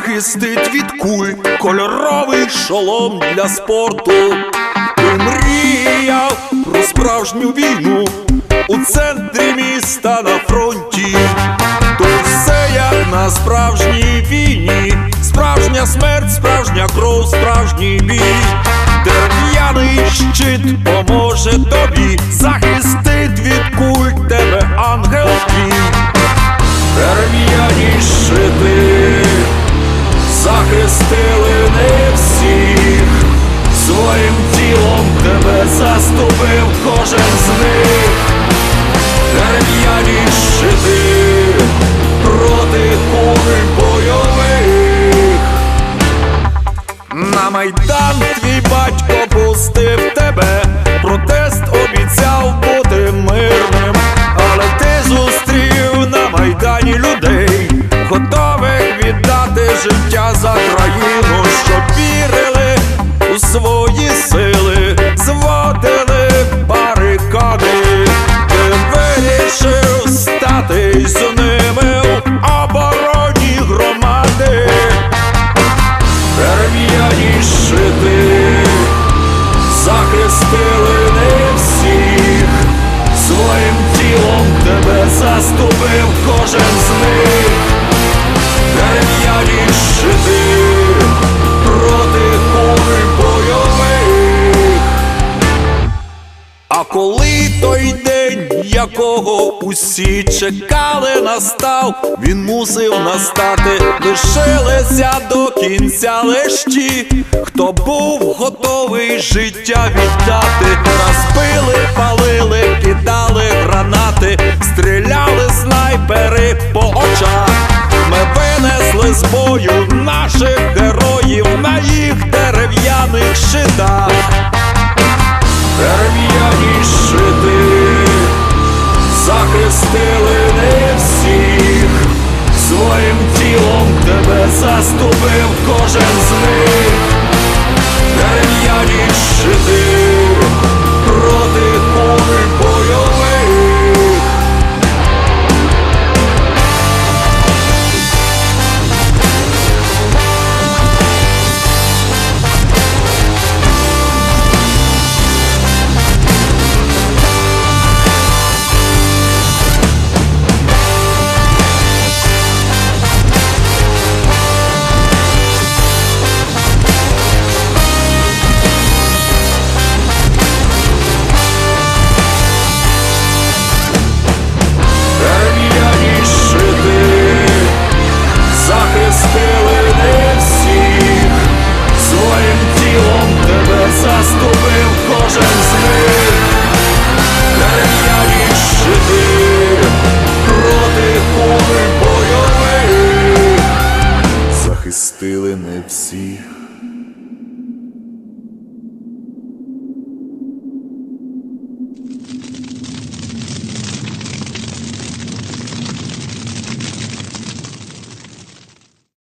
захистить від куль кольоровий шолом для спорту. Ти мріяв про справжню війну у центрі міста на фронті. То все як на справжній війні, справжня смерть, справжня кров, справжній бій. Дерев'яний щит поможе тобі, захистить захистили не всіх, своїм тілом тебе заступив кожен з них. Дерев'яні щити проти куль бойових. На майдан твій батько пустив життя за країну, щоб вірили у свої сили, коли той день, якого усі чекали, настав, він мусив настати, лишилися до кінця лиш ті, хто був готовий життя віддати, розбили, палили, кидали гранати, стріляли снайпери по очах. Ми винесли з бою наших героїв на їх дерев'яних щитах. Дерев'яні щити захистили сили не всіх.